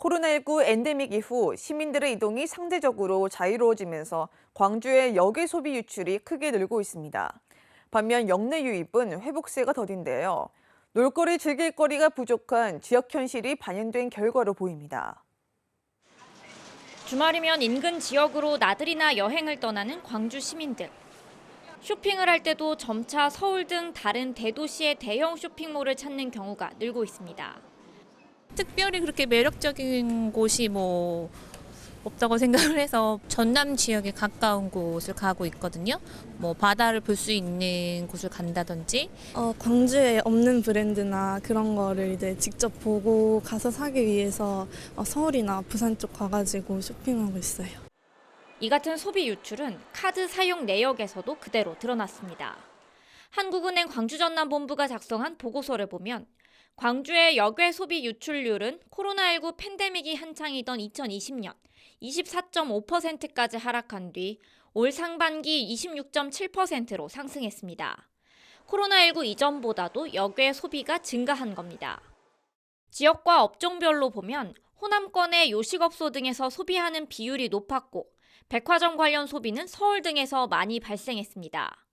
코로나19 엔데믹 이후 시민들의 이동이 상대적으로 자유로워지면서 광주의 역외 소비 유출이 크게 늘고 있습니다. 반면 역내 유입은 회복세가 더딘데요. 놀거리 즐길 거리가 부족한 지역 현실이 반영된 결과로 보입니다. 주말이면 인근 지역으로 나들이나 여행을 떠나는 광주 시민들. 쇼핑을 할 때도 점차 서울 등 다른 대도시의 대형 쇼핑몰을 찾는 경우가 늘고 있습니다. 특별히 그렇게 매력적인 곳이 뭐 없다고 생각을 해서 전남 지역에 가까운 곳을 가고 있거든요. 뭐 바다를 볼 수 있는 곳을 간다든지 어, 광주에 없는 브랜드나 그런 거를 이제 직접 보고 가서 사기 위해서 어, 서울이나 부산 쪽 가가지고 쇼핑하고 있어요. 이 같은 소비 유출은 카드 사용 내역에서도 그대로 드러났습니다. 한국은행 광주전남본부가 작성한 보고서를 보면 광주의 역외 소비 유출률은 코로나19 팬데믹이 한창이던 2020년 24.5%까지 하락한 뒤 올 상반기 26.7%로 상승했습니다. 코로나19 이전보다도 역외 소비가 증가한 겁니다. 지역과 업종별로 보면 호남권의 요식업소 등에서 소비하는 비율이 높았고 백화점 관련 소비는 서울 등에서 많이 발생했습니다.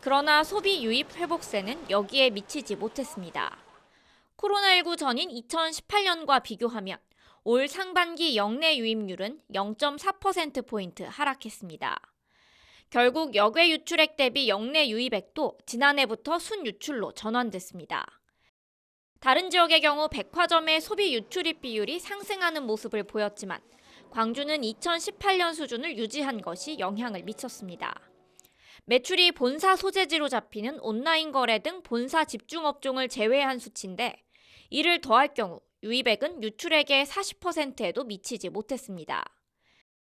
그러나 소비 유입 회복세는 여기에 미치지 못했습니다. 코로나19 전인 2018년과 비교하면 올 상반기 역내 유입률은 0.4%포인트 하락했습니다. 결국 역외 유출액 대비 역내 유입액도 지난해부터 순유출로 전환됐습니다. 다른 지역의 경우 백화점의 소비 유출입 비율이 상승하는 모습을 보였지만 광주는 2018년 수준을 유지한 것이 영향을 미쳤습니다. 매출이 본사 소재지로 잡히는 온라인 거래 등 본사 집중 업종을 제외한 수치인데 이를 더할 경우 유입액은 유출액의 40%에도 미치지 못했습니다.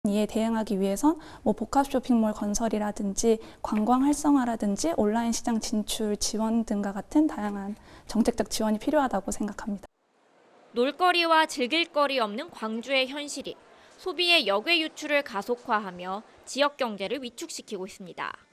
이에 대응하기 위해선 뭐 복합 쇼핑몰 건설이라든지 관광 활성화라든지 온라인 시장 진출 지원 등과 같은 다양한 정책적 지원이 필요하다고 생각합니다. 놀거리와 즐길거리 없는 광주의 현실이 소비의 역외 유출을 가속화하며 지역 경제를 위축시키고 있습니다.